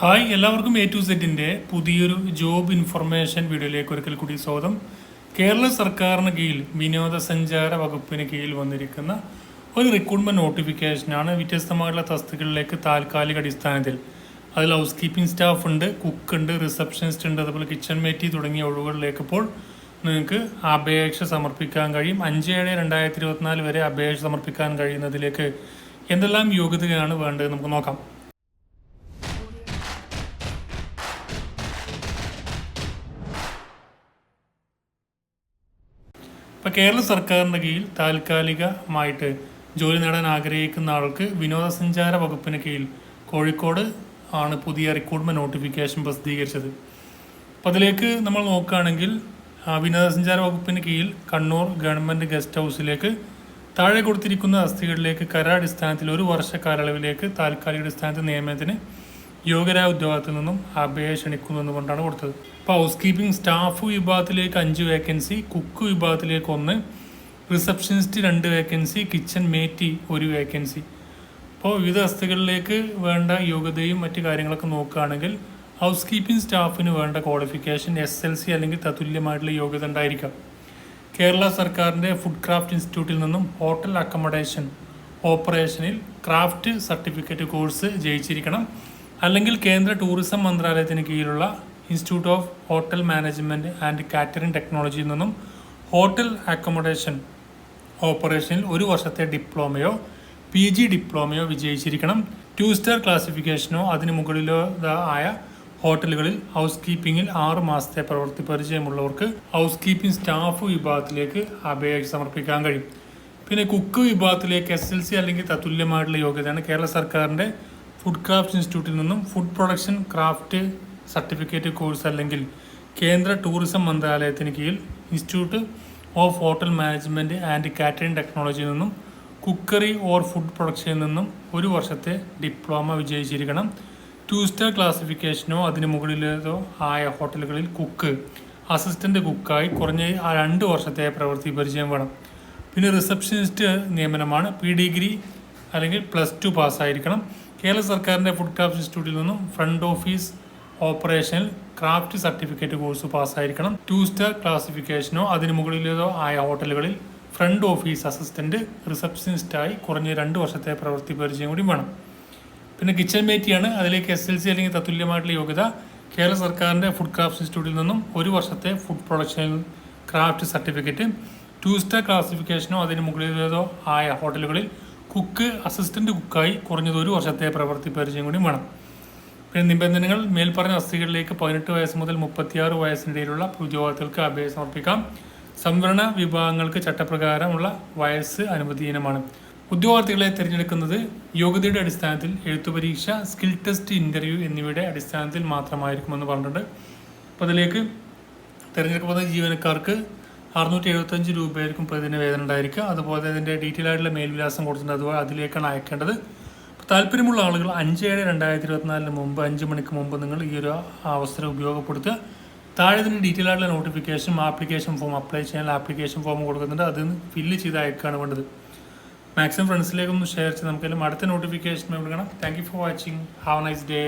Hi എല്ലാവർക്കും A to സെറ്റിന്റെ പുതിയൊരു ജോബ് ഇൻഫർമേഷൻ വീഡിയോയിലേക്ക് ഒരിക്കൽ കൂടി സ്വാഗതം. കേരള സർക്കാരിന് കീഴിൽ വിനോദസഞ്ചാര വകുപ്പിന് കീഴിൽ വന്നിരിക്കുന്ന ഒരു റിക്രൂട്ട്മെന്റ് നോട്ടിഫിക്കേഷനാണ് വ്യത്യസ്തമായിട്ടുള്ള തസ്തികളിലേക്ക് താൽക്കാലിക അടിസ്ഥാനത്തിൽ. അതിൽ ഹൗസ് കീപ്പിംഗ് സ്റ്റാഫ് ഉണ്ട് കുക്ക് ഉണ്ട് റിസപ്ഷനിസ്റ്റ് ഉണ്ട് അതുപോലെ കിച്ചൺ മേറ്റി തുടങ്ങിയ ഒഴിവുകളിലേക്ക് ഇപ്പോൾ നിങ്ങൾക്ക് അപേക്ഷ സമർപ്പിക്കാൻ കഴിയും. അഞ്ച് ഏഴ് രണ്ടായിരത്തി ഇരുപത്തിനാല് വരെ അപേക്ഷ സമർപ്പിക്കാൻ കഴിയുന്നതിലേക്ക് എന്തെല്ലാം യോഗ്യതയാണ് വേണ്ടത് നമുക്ക് നോക്കാം. ഇപ്പം കേരള സർക്കാരിന്റെ കീഴിൽ താൽക്കാലികമായിട്ട് ജോലി നേടാൻ ആഗ്രഹിക്കുന്ന ആൾക്ക് വിനോദസഞ്ചാര വകുപ്പിന് കീഴിൽ കോഴിക്കോട് ആണ് പുതിയ റിക്രൂട്ട്മെന്റ് നോട്ടിഫിക്കേഷൻ പ്രസിദ്ധീകരിച്ചത്. അപ്പോൾ അതിലേക്ക് നമ്മൾ നോക്കുകയാണെങ്കിൽ വിനോദസഞ്ചാര വകുപ്പിന് കീഴിൽ കണ്ണൂർ ഗവൺമെന്റ് ഗസ്റ്റ് ഹൗസിലേക്ക് താഴെ കൊടുത്തിരിക്കുന്ന തസ്തികകളിലേക്ക് കരാടിസ്ഥാനത്തിൽ ഒരു വർഷ കാലയളവിലേക്ക് താൽക്കാലിക അടിസ്ഥാനത്തിൽ നിയമനത്തിന് യോഗ്യരായ ഉദ്യോഗത്തിൽ നിന്നും അപേക്ഷ ക്ഷണിക്കുന്നു എന്നുകൊണ്ടാണ് കൊടുത്തത്. ഹൗസ് കീപ്പിംഗ് സ്റ്റാഫ് വിഭാഗത്തിലേക്ക് അഞ്ച് വേക്കൻസി കുക്ക് വിഭാഗത്തിലേക്ക് ഒന്ന് റിസപ്ഷനിസ്റ്റ് രണ്ട് വേക്കൻസി കിച്ചൺ മേറ്റി ഒരു വേക്കൻസി അപ്പോൾ വിവിധ തസ്തികളിലേക്ക് വേണ്ട യോഗ്യതയും മറ്റു കാര്യങ്ങളൊക്കെ നോക്കുകയാണെങ്കിൽ ഹൗസ് കീപ്പിംഗ് സ്റ്റാഫിന് വേണ്ട ക്വാളിഫിക്കേഷൻ എസ് എൽ സി അല്ലെങ്കിൽ തത്തുല്യമായിട്ടുള്ള യോഗ്യത ഉണ്ടായിരിക്കാം. കേരള സർക്കാരിന്റെ ഫുഡ് ക്രാഫ്റ്റ് ഇൻസ്റ്റിറ്റ്യൂട്ടിൽ നിന്നും ഹോട്ടൽ അക്കമഡേഷൻ ഓപ്പറേഷനിൽ ക്രാഫ്റ്റ് സർട്ടിഫിക്കറ്റ് കോഴ്സ് ജയിച്ചിരിക്കണം. അല്ലെങ്കിൽ കേന്ദ്ര ടൂറിസം മന്ത്രാലയത്തിന് കീഴിലുള്ള institute of hotel management and catering ടെക്നോളജിയിൽ നിന്നും ഹോട്ടൽ അക്കോമഡേഷൻ ഓപ്പറേഷനിൽ ഒരു വർഷത്തെ ഡിപ്ലോമയോ പി ജി ഡിപ്ലോമയോ വിജയിച്ചിരിക്കണം. ടു സ്റ്റാർ ക്ലാസിഫിക്കേഷനോ അതിന് മുകളിലോ ആയ ഹോട്ടലുകളിൽ ഹൗസ് കീപ്പിംഗിൽ ആറ് മാസത്തെ പ്രവൃത്തി പരിചയമുള്ളവർക്ക് ഹൗസ് കീപ്പിംഗ് സ്റ്റാഫ് വിഭാഗത്തിലേക്ക് അപേക്ഷ സമർപ്പിക്കാൻ കഴിയും. പിന്നെ കുക്ക് വിഭാഗത്തിലേക്ക് എസ് എൽ സി അല്ലെങ്കിൽ തത്തുല്യമായിട്ടുള്ള യോഗ്യതയാണ് കേരള സർക്കാരിന്റെ ഫുഡ് ക്രാഫ്റ്റ് ഇൻസ്റ്റിറ്റ്യൂട്ടിൽ നിന്നും food production craft certificate course അല്ലെങ്കിൽ കേന്ദ്ര ടൂറിസം മന്ത്രാലയത്തിന് കീഴിൽ institute of hotel management and catering ടെക്നോളജിയിൽ നിന്നും കുക്കറി ഓർ ഫുഡ് പ്രൊഡക്ഷനിൽ നിന്നും ഒരു വർഷത്തെ ഡിപ്ലോമ വിജയിച്ചിരിക്കണം. ടു സ്റ്റാർ ക്ലാസിഫിക്കേഷനോ അതിന് മുകളിലേതോ ആയ ഹോട്ടലുകളിൽ കുക്ക് അസിസ്റ്റന്റ് കുക്കായി കുറഞ്ഞ രണ്ട് വർഷത്തെ പ്രവൃത്തി പരിചയം വേണം. പിന്നെ റിസപ്ഷനിസ്റ്റ് നിയമനമാണ്. പി ഡിഗ്രി അല്ലെങ്കിൽ പ്ലസ് ടു പാസ്സായിരിക്കണം. കേരള സർക്കാരിന്റെ ഫുഡ് ക്രാഫ്റ്റ് ഇൻസ്റ്റിറ്റ്യൂട്ടിൽ നിന്നും ഫ്രണ്ട് ഓഫീസ് ഓപ്പറേഷനിൽ ക്രാഫ്റ്റ് സർട്ടിഫിക്കറ്റ് കോഴ്സ് പാസ്സായിരിക്കണം. ടു സ്റ്റാർ ക്ലാസിഫിക്കേഷനോ അതിന് മുകളിലേതോ ആയ ഹോട്ടലുകളിൽ ഫ്രണ്ട് ഓഫീസ് അസിസ്റ്റന്റ് റിസപ്ഷനിസ്റ്റായി കുറഞ്ഞ രണ്ട് വർഷത്തെ പ്രവൃത്തി പരിചയം കൂടി വേണം. പിന്നെ കിച്ചൺ മേറ്റിയാണ്. അതിലേക്ക് എസ് എൽ സി അല്ലെങ്കിൽ തത്തുല്യമായിട്ടുള്ള യോഗ്യത. കേരള സർക്കാരിന്റെ ഫുഡ് ക്രാഫ്റ്റ് ഇൻസ്റ്റിറ്റ്യൂട്ടിൽ നിന്നും ഒരു വർഷത്തെ food production craft certificate. Two star ക്ലാസിഫിക്കേഷനോ അതിന് മുകളിലേതോ ആയ ഹോട്ടലുകളിൽ കുക്ക് അസിസ്റ്റന്റ് കുക്കായി കുറഞ്ഞത് ഒരു വർഷത്തെ പ്രവൃത്തി പരിചയം കൂടി വേണം. പിന്നെ നിബന്ധനകൾ മേൽപ്പറഞ്ഞ തസ്തികകളിലേക്ക് പതിനെട്ട് വയസ്സ് മുതൽ മുപ്പത്തിയാറ് വയസ്സിനിടയിലുള്ള ഉദ്യോഗാർത്ഥികൾക്ക് അപേക്ഷ സമർപ്പിക്കാം. സംവരണ വിഭാഗങ്ങൾക്ക് ചട്ടപ്രകാരമുള്ള വയസ്സ് അനുമതിഹീനമാണ് ഉദ്യോഗാർത്ഥികളെ തിരഞ്ഞെടുക്കുന്നത് യോഗ്യതയുടെ അടിസ്ഥാനത്തിൽ എഴുത്തുപരീക്ഷ സ്കിൽ ടെസ്റ്റ് ഇന്റർവ്യൂ എന്നിവയുടെ അടിസ്ഥാനത്തിൽ മാത്രമായിരിക്കുമെന്ന് പറഞ്ഞിട്ടുണ്ട്. അപ്പോൾ അതിലേക്ക് തിരഞ്ഞെടുക്കപ്പെടുന്ന ജീവനക്കാർക്ക് അറുന്നൂറ്റി എഴുപത്തഞ്ച് രൂപയായിരിക്കും പ്രതിദിന വേതനം ഉണ്ടായിരിക്കുക. അതുപോലെ അതിന്റെ ഡീറ്റെയിൽ ആയിട്ടുള്ള വിലാസം കൊടുത്തിട്ടുണ്ട്. അതുപോലെ അതിലേക്കാണ് അയക്കേണ്ടത്. താല്പര്യമുള്ള ആളുകൾ അഞ്ച് ഏഴ് രണ്ടായിരത്തി ഇരുപത്തിനാലിന് മുമ്പ് അഞ്ച് മണിക്ക് മുമ്പ് നിങ്ങൾ ഈ ഒരു അവസരം ഉപയോഗപ്പെടുത്തുക. താഴെ ഇതിന് ഡീറ്റെയിൽ ആയിട്ടുള്ള നോട്ടിഫിക്കേഷൻ ആപ്ലിക്കേഷൻ ഫോം അപ്ലൈ ചെയ്യാൻ ആപ്ലിക്കേഷൻ ഫോം കൊടുക്കുന്നുണ്ട്. അത് ഫില്ല് ചെയ്ത് അയക്കുകയാണ് വേണ്ടത്. മാക്സിമം ഫ്രണ്ട്സിലേക്കൊന്ന് ഷെയർ ചെയ്ത് നമുക്കെല്ലാം അടുത്ത നോട്ടിഫിക്കേഷൻ കൊടുക്കണം. Thank you for watching have nice day